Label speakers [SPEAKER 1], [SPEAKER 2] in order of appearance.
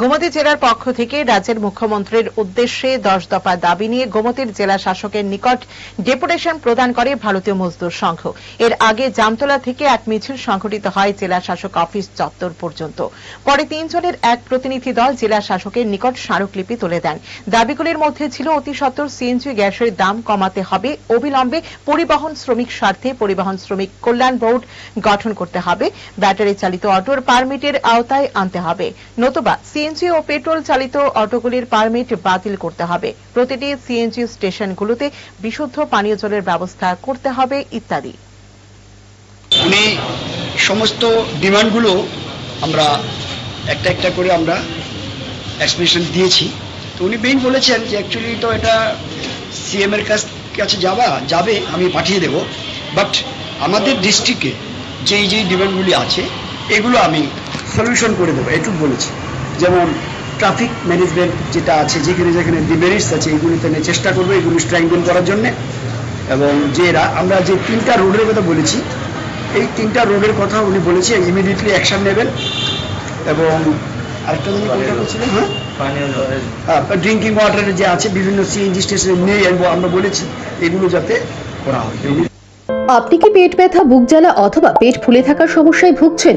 [SPEAKER 1] গোমতী জেলার পক্ষ থেকে রাজ্যের মুখ্যমন্ত্রীর উদ্দেশ্যে দশ দফা দাবি নিয়ে গোমতীর জেলা শাসকের নিকট ডেপুটেশন প্রদান করে ভারতীয় মজদুর সংঘ। এর আগে জামতলা থেকে এক মিছিল সংঘটিত হয় জেলা শাসক অফিস চত্বর পর্যন্ত। পরে তিনজনের এক প্রতিনিধি দল জেলা শাসকের নিকট স্মারকলিপি তুলে দেন। দাবিগুলির মধ্যে ছিল অতি সত্বর সিএনজি গ্যাসের দাম কমাতে হবে। অবিলম্বে পরিবহন শ্রমিক স্বার্থে পরিবহন শ্রমিক কল্যাণ বোর্ড গঠন করতে হবে। ব্যাটারি চালিত অটোর পারমিটের আওতায় আনতে হবে। নতুবা সিএনজি ও পেট্রোল চালিত অটোগুলির পারমিট বাতিল করতে হবে। প্রতিটি সিএনজি স্টেশনগুলোতে বিশুদ্ধ পানীয় জলের ব্যবস্থা করতে হবে ইত্যাদি।
[SPEAKER 2] উনি সমস্ত ডিমান্ডগুলো আমরা একটা একটা করে আমরা এক্সপ্লেনেশন দিয়েছি। তো উনি মেইন বলেছেন যে অ্যাকচুয়ালি তো এটা সিএম এর কাছে যাবা যাবে, আমি পাঠিয়ে দেব। বাট আমাদের ডিস্ট্রিক্টে যেই যেই ডিমান্ডগুলি আছে, এগুলো আমি সলিউশন করে দেবো, এটুকু বলেছি। যেমন ট্রাফিক ম্যানেজমেন্ট যেটা আছে যেখানে যেখানে ডিমেরিটস আছে এগুলিতে নিয়ে চেষ্টা করব এগুলি স্ট্রেংথেন করার জন্যে। এবং যে আমরা যে তিনটা রোডের কথা বলেছি এই তিনটা রোডের কথা উনি বলেছে ইমিডিয়েটলি অ্যাকশন নেবেন। এবং আরেকটা জিনিস কোনটা বলছিলেন হ্যাঁ? ড্রিঙ্কিং ওয়াটারের যে আছে বিভিন্ন সিএনজি স্টেশনে নেই আমরা বলেছি এগুলো যাতে করা হয়।
[SPEAKER 3] আপনি কি পেট ব্যথা বুক জ্বালা অথবা পেট ফুলে থাকার সমস্যায় ভুগছেন?